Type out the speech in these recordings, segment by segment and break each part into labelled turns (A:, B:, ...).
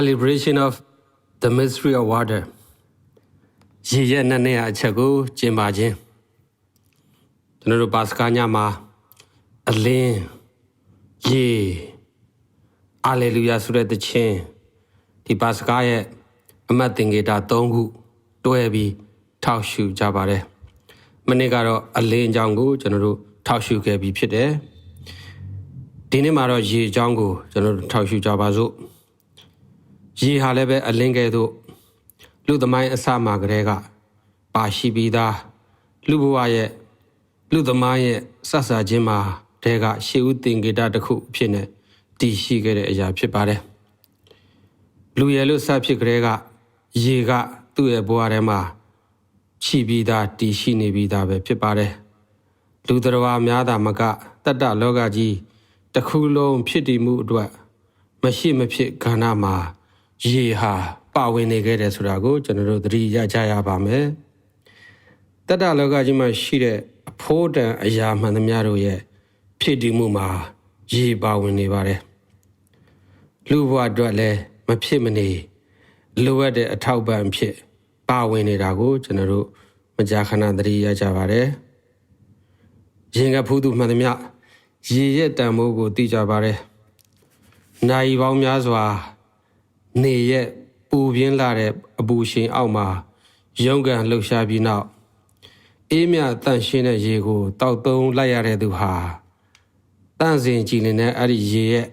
A: celebration of the mystery of water ရေရဲ့နှစ်နှစ်အချက်ကိုကျင်းပါခြင်းကျွန်တော်တို့ပါစကားညမှာအလင်းရေအာလေလုယာဆိုတဲ့သခြင်းဒီပါစကားရဲ့အမတ်သင်္ကေတ၃ခုတွဲပြီးထောက်ရှုကြပါတယ်မနေ့ကတော့အလင်းအကြောင်းကိုကျွန်တော်တို့ထောက်ရှုခဲ့ပြီးဖြစ်တယ်ဒီနေ့မှာတော့ရေအကြောင်းကိုကျွန်တော်တို့ထောက်ရှုကြပါစို့ ရေဟာလည်းပဲအလင်းကဲ့သို့လူသမိုင်းအစမှကတည်းကပါရှိပြီးသားလူဘဝရဲ့လူသမိုင်းရဲ့ဆက်ဆာခြင်းမှာတဲကရှေးဦးသင်္ကေတတစ်ခုအဖြစ်နဲ့တည်ရှိခဲ့တဲ့အရာဖြစ်ပါတယ်လူရဲ့လို့စဖြစ်ကတည်းကရေကသူ့ရဲ့ဘဝထဲမှာရှိပြီးသားတည်ရှိနေပြီးသားပဲဖြစ်ပါတယ်လူတော်များသာမကတတ္တလောကကြီးတစ်ခုလုံးဖြစ်တည်မှုအတွက်မရှိမဖြစ်ခန္ဓာမှာ ရေဟာပါဝင်နေခဲ့တယ်ဆိုတာကိုကျွန်တော်တို့သတိရကြရပါမယ်။တတ္တလောကကြီးမှာရှိတဲ့အဖို့တန်အရာမှန်သမျှတို့ရဲ့ဖြစ်တည်မှုမှာရေပါဝင်နေပါတယ်။လူဘဝအတွက်လည်းမဖြစ်မနေလိုအပ်တဲ့အထောက်ပံ့ဖြစ် ပါဝင်နေတာကို ကျွန်တော်တို့မကြာခဏသတိရကြပါတယ်။ရင်ကဖူးသူမှန်သမျှရေရဲ့တန်ဖိုးကိုသိကြပါတယ်။နိုင်ပေါင်းများစွာ နေရဲ့ပူပြင်းလာတဲ့အပူရှင်အောက်မှာရုံးကန်လှုပ်ရှားပြီးနောက်အေးမြတန့်ရှင်းတဲ့ရေကိုတောက်သုံးလိုက်ရတဲ့သူဟာတန့်စင်ကြည်လင်တဲ့အဲ့ဒီရေရဲ့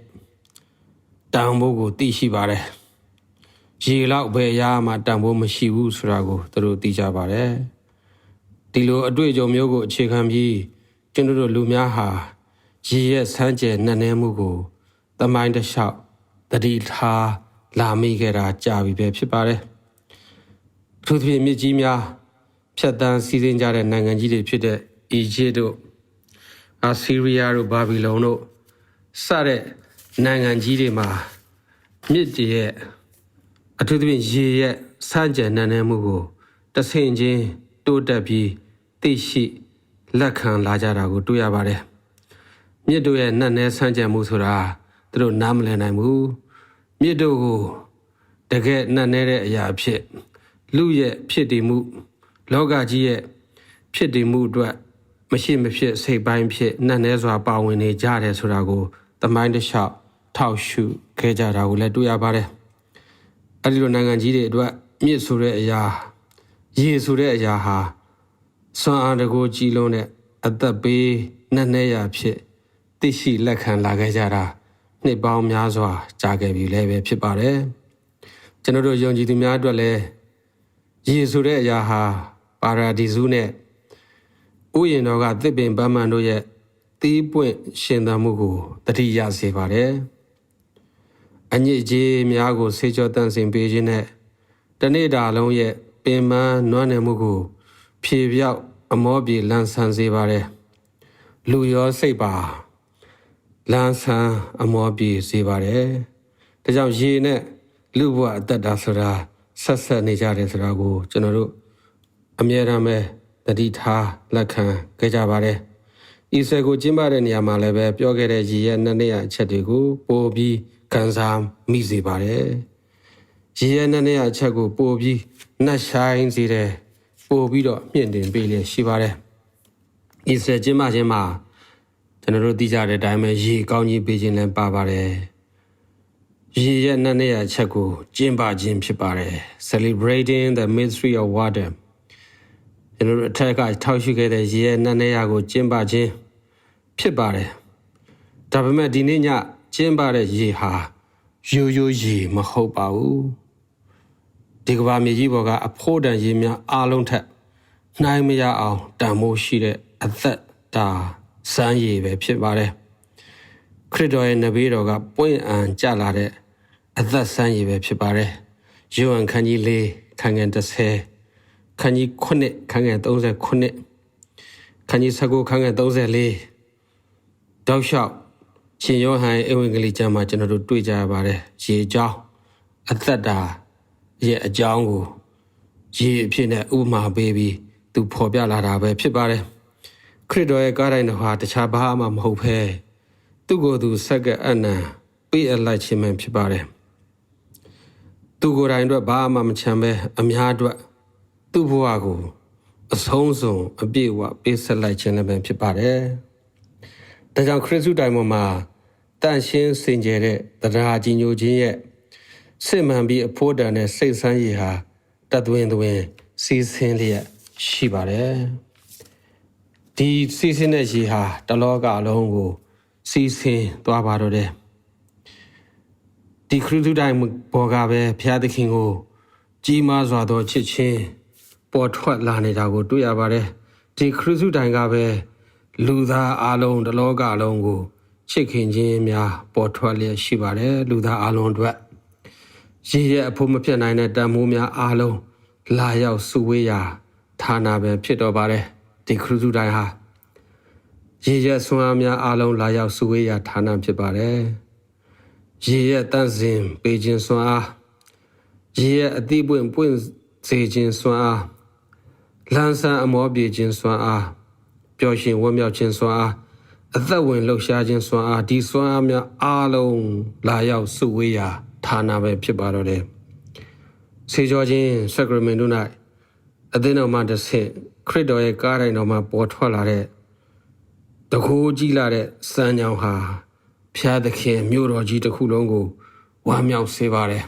A: တန်ဖိုးကိုသိရှိပါတယ်ရေလောက်ပဲရမှတန်ဖိုးမရှိဘူးဆိုတာကိုသူတို့သိကြပါတယ်ဒီလိုအတွေ့အကြုံမျိုးကိုအခြေခံပြီးကျွန်တော်တို့လူများဟာရေရဲ့ဆန်းကျယ်နှံ့နှဲမှုကိုတမိုင်းတစ်လျှောက်တတိထား လာမိခဲ့တာကြာပြီပဲဖြစ်ပါတယ်။ထို့သဖြင့်မြစ်ကြီးများဖြတ်တန်းစီးဆင်းကြတဲ့နိုင်ငံကြီးတွေဖြစ်တဲ့အီဂျစ်တို့အာဆီးရီးယားတို့ဘာဘီလုံတို့စတဲ့နိုင်ငံကြီးတွေမှာမြစ်တည်းရဲ့အထူးသဖြင့်ရေရဲ့စန့်ကျင်နှံ့နှဲမှုကိုတဆင်ချင်းတိုးတက်ပြီးသိရှိလက်ခံလာကြတာကိုတွေ့ရပါတယ်။မြစ်တို့ရဲ့နှံ့နှဲဆန့်ကျင်မှုဆိုတာသူတို့နားမလည်နိုင်ဘူး။ မြစ်တို့ကိုတကယ်နှံ့နေတဲ့အရာဖြစ်လူရဲ့ဖြစ်တည်မှု လောကကြီးရဲ့ဖြစ်တည်မှုအတွက်မရှိမဖြစ်စိတ်ပိုင်းဖြစ်နှံ့နေစွာပါဝင်နေကြတယ်ဆိုတာကိုသမိုင်းတစ်လျှောက်ထောက်ရှုခဲ့ကြတာကိုလည်းတွေ့ရပါတယ်အဲဒီလိုနိုင်ငံကြီးတွေအတွက်မြစ်ဆိုတဲ့အရာရေဆိုတဲ့အရာဟာစွမ်းအားတကူကြီးလုံးတဲ့အသက်ပေးနှံ့နေရဖြစ်သိရှိလက်ခံလာခဲ့ကြတာ နှစ်ပေါင်းများစွာကြာခဲ့ပြီလည်းပဲဖြစ်ပါတယ်ကျွန်တော်တို့ယုံကြည်သူများအတွက်လည်းယေဆိုတဲ့အရာဟာပါရာဒီဇုနဲ့ဥယျာဉ်တော်ကသစ်ပင်ပန်းမှန်တို့ရဲ့တီးပွင့်ရှင်သန်မှုကိုတတိယစေပါတယ်အညစ်အကြေးများကိုဆေးကြောတန့်စင်ပေးခြင်းနဲ့တနေ့တာလုံးရဲ့ပင်ပန်းနွမ်းနယ်မှုကို ဖြေပြောက်အမောပြေလန်းဆန်းစေပါတယ်လူရောစိတ်ပါ လန်းဆန်းအမောပြေစေပါတယ်။ဒါကြောင့်ရေနဲ့လူဘဝအသက်တာဆိုတာဆက်ဆက်နေကြတယ်ဆိုတာကိုကျွန်တော်တို့အမြဲတမ်းပဲတတိထားလက်ခံခဲ့ကြပါတယ်။ဤဆယ်ကိုကျင်းပတဲ့နေရာမှာလည်းပဲပြောခဲ့တဲ့ရေရဲ့နှစ်နှစ်အချက်တွေကိုပို့ပြီးခံစားမိစေပါတယ်။ရေရဲ့နှစ်နှစ်အချက်ကိုပို့ပြီးနှက်ဆိုင်စေတယ်ပို့ပြီးတော့မြင့်တင်ပေးလျက်ရှိပါတယ်။ဤဆယ်ကျင်းပခြင်းမှာ ကျွန်တော်တို့သိကြတဲ့အတိုင်းပဲရေကောင်းကြီးပေးခြင်းလည်းပါပါတယ်ရေရဲ့နှစ်နှစ်အချက်ကိုကျင်းပခြင်းဖြစ်ပါတယ် celebrating the mystery of water ကျွန်တော်တို့အထက်ကထောက်ရှိခဲ့တဲ့ရေရဲ့နှစ်နှစ်ရာကိုကျင်းပခြင်းဖြစ်ပါတယ်ဒါပေမဲ့ဒီနေ့ညကျင်းပတဲ့ရေဟာရိုးရိုးရေမဟုတ်ပါဘူးဒီကဘာမြေကြီးပေါ်ကအဖို့တန်ရေများအားလုံးထက်နှိုင်းမရအောင်တန်မိုးရှိတဲ့အသက်တာ စမ်းရည်ပဲဖြစ်ပါတယ်ခရစ်တော်ရဲ့နဘေးတော်ကပွင့်အံကြလာတဲ့အသက်စမ်းရည်ပဲဖြစ်ပါတယ်ယောဟန်ခန်းကြီး၄ခန်းငယ်30ခန်းကြီး9ခန်းငယ်39ခန်းကြီး19ခန်းငယ်34တောက်လျှောက်ရှင်ယောဟန်ဧဝံဂေလိကျမ်းမှာကျွန်တော်တို့တွေ့ကြရပါတယ်ရေအကြောင်းအသက်တာရဲ့အကြောင်းကိုရေအဖြစ်နဲ့ဥပမာပေးပြီးသူဖော်ပြလာတာပဲဖြစ်ပါတယ် ခရစ်တော်ရဲ့ကားတိုင်းတော်ဟာတခြားဘာမှမဟုတ်ဘဲသူ့ကိုယ်သူဆက်ကအနံပေးအပ်လိုက်ခြင်းမှဖြစ်ပါတယ်သူကိုယ်တိုင်အတွက်ဘာမှမချမ်းပဲအများအတွက်သူ့ဘဝကိုအဆုံးစုံအပြည့်အဝပေးဆက်လိုက်ခြင်းလည်းပဲဖြစ်ပါတယ်။ဒါကြောင့်ခရစ်တုတိုင်ပေါ်မှာတန့်ရှင်းစင်ကြယ်တဲ့တရားကြီးညိုခြင်းရဲ့စစ်မှန်ပြီးအဖို့တန်တဲ့စိတ်ဆန်းရည်ဟာတတ်သွင်းသွင်းစီးဆင်းလျက်ရှိပါတယ်။ ဒီစီးဆင်းတဲ့ရည်ဟာတလောကအလုံးကိုစီးဆင်းသွားပါတော့တယ်။ဒီခရစ်တုတိုင်ဘောကပဲဘုရားသခင်ကို ကြီးမားစွာသောချစ်ချင်းပေါ်ထွက်လာနေတာကို တွေ့ရပါတယ်ဒီခရစ်စုတိုင်ကပဲလူသားအလုံးတလောကအလုံးကိုချစ်ခင်ခြင်းများပေါ်ထွက်လျက်ရှိပါတယ်လူသားအလုံးအတွက်ရည်ရဲ့အဖို့မဖြစ်နိုင်တဲ့တန်မိုးများအလုံးလာရောက်စုဝေးရာဌာနပဲဖြစ်တော်ပါတယ် ဒီခရစ်စုတိုင်ဟာရည်ရဲ့ဆွမ်းအားများအလုံးလာရောက်စုဝေးရာဌာနဖြစ်ပါတယ်ရည်ရဲ့တန့်စင်ပေခြင်းဆွမ်းအားရည်ရဲ့အတိပွင့်ပွင့်စေခြင်းစွမ်းအားလန်းဆန်းအမောပြေခြင်းစွမ်းအားပျော်ရွှင်ဝမ်းမြောက်ခြင်းစွမ်းအားအသက်ဝင်လှုပ်ရှားခြင်းစွမ်းအားဒီစွမ်းအားများအားလုံးလာရောက်စုဝေးရာဌာနပဲဖြစ်ပါတော့တယ်ဆေကြောခြင်းဆက်ကရမင်တို့၌ အသင်းတော်မှတစ်ဆင့်ခရစ်တော်ရဲ့ကားတိုင်းတော်မှာပေါ်ထွက်လာတဲ့တကူကြီးလာတဲ့စံညောင်ဟာဖျားသခင်မြို့တော်ကြီးတစ်ခုလုံးကိုဝမ်းမြောက်စေပါတယ်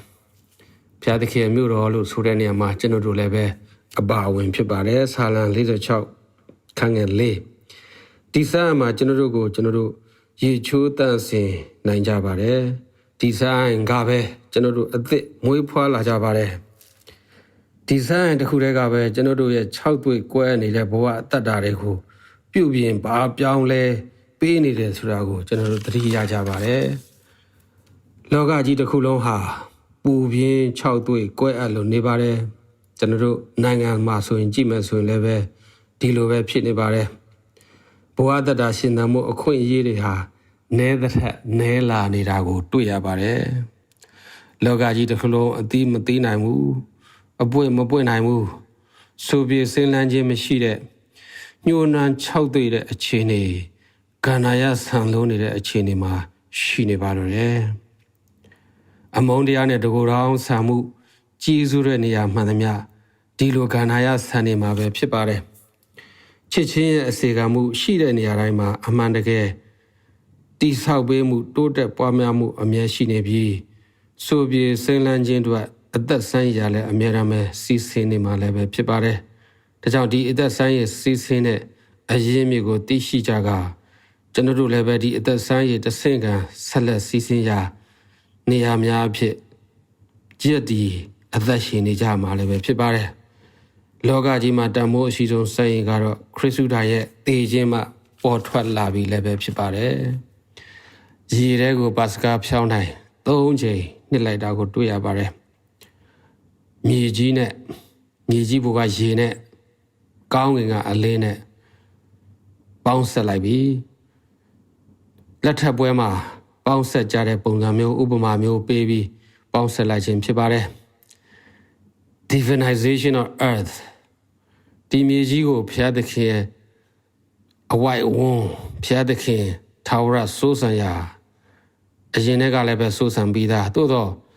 A: ဘုရားသခင်မြို့တော်လို့ဆိုတဲ့နေရာမှာကျွန်တော်တို့လည်းပဲအပါဝင်ဖြစ်ပါတယ်ဆာလံ46ခန်းငယ်၄ဒီဆိုင်မှာကျွန်တော်တို့ကိုကျွန်တော်တို့ရေချိုးတန့်စင်နိုင်ကြပါတယ်ဒီဆိုင်ကပဲကျွန်တော်တို့အသစ်မွေးဖွားလာကြပါတယ် ဒီဆိုင်တစ်ခုတည်းကပဲကျွန်တော်တို့ရဲ့6တွေ့ကွဲနေတဲ့ဘဝအတ္တဓာတ်တွေကိုပြုပြင်ပါပြောင်းလဲပေးနေတယ်ဆိုတာကိုကျွန်တော်တို့သတိရကြပါတယ်လောကကြီးတစ်ခုလုံးဟာပူပြင်း6တွေ့ကွဲအပ်လို့နေပါတယ်ကျွန်တော်တို့နိုင်ငံမှာဆိုရင်ကြည့်မယ်ဆိုရင်လည်းပဲဒီလိုပဲဖြစ်နေပါတယ်ဘဝတတရှင်သန်မှုအခွင့်အရေးတွေဟာနဲတဲ့ထက်နဲလာနေတာကို တွေ့ရပါတယ်လောကကြီးတစ်ခုလုံးအတိမသိနိုင်ဘူး အပွင့်မပွင့်နိုင်ဘူးဆိုပြေစင်းလန်းခြင်းမရှိတဲ့ညှိုးနှံ6တွေ့တဲ့အခြေအနေကန္နာယဆန်လုံးနေတဲ့အခြေအနေမှာရှိနေပါတော့တယ်အမုန်းတရားနဲ့တကူတောင်းဆံမှုကြီးစုတဲ့နေရာမှန်သမျှဒီလိုကဏ္ဍရဆန်နေမှာပဲဖြစ်ပါတယ်ချစ်ချင်းရဲ့အစီကံမှုရှိတဲ့နေရာတိုင်းမှာအမှန်တကယ်တိဆောက်ပေးမှု တိုးတက်ပွားများမှုအမြဲရှိနေပြီးဆိုပြေစိမ့်လန်းခြင်းတို့ အသက်ဆန်းရလည်းအမြဲတမ်းပဲစီးဆင်းနေမှာလည်းပဲဖြစ်ပါတယ်ဒါကြောင့်ဒီအသက်ဆန်းရဲ့စီးဆင်းတဲ့အရေးမြစ်ကိုသိရှိကြကကျွန်တော်တို့လည်းပဲဒီအသက်ဆန်းရဲ့တဆင့်ကဆက်လက်စီးဆင်းရာနေရာများအဖြစ်ကြည့်တည်အသက်ရှင်နေကြမှာလည်းပဲဖြစ်ပါတယ်လောကကြီးမှာတန်မိုးအရှိဆုံးစံရင်ကတော့ခရစ်စုဒါရဲ့တေခြင်းမှပေါ်ထွက်လာပြီလည်းပဲဖြစ်ပါတယ်ရည်ရဲကိုပါစကားဖြောင်းနိုင်၃ချိန်နှစ်လိုက်တာကိုတွေ့ရပါတယ် မြေကြီးနဲ့မြေကြီးဘုကရေနဲ့ကောင်းကင်ကအလင်းနဲ့ပေါင်းဆက်လိုက်ပြီလက်ထပ်ပွဲမှာပေါင်းဆက်ကြတဲ့ပုံစံမျိုးဥပမာမျိုးပေးပြီးပေါင်းဆက်လိုက်ခြင်းဖြစ်ပါတယ် divinization of earth ဒီမြေကြီးကိုဘုရားသခင်အဝိုက်ဝန်းဘုရားသခင်ထာဝရစိုးစံရာအရင်ကလည်းပဲစိုးစံပြီးသားသို့တော့တ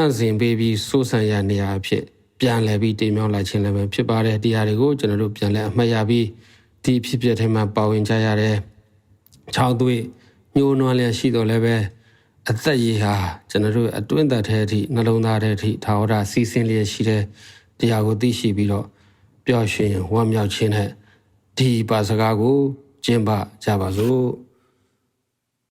A: န့်စင်ပေးပြီးစိုးစံရာနေရာအဖြစ်ပြန်လည်ပြီးတင်မြောက်လိုက်ခြင်းလည်းပဲဖြစ်ပါတယ်တရားတွေကိုကျွန်တော်တို့ပြန်လည်အမှတ်ရပြီးဒီဖြစ်ပျက်ထဲမှာပါဝင်ကြရတဲ့၆သွေးညှိုးနွမ်းလျက်ရှိတော့လည်းပဲအသက်ရည်ဟာကျွန်တော်တို့အတွင်းသက်ထဲအထိနှလုံးသားထဲအထိထာဝရစီးဆင်းလျက်ရှိတဲ့တရားကိုသိရှိပြီးတော့ပျော်ရွှင်ဝမ်းမြောက်ခြင်းနဲ့ဒီပါစကားကိုကျင့်ပကြပါစို့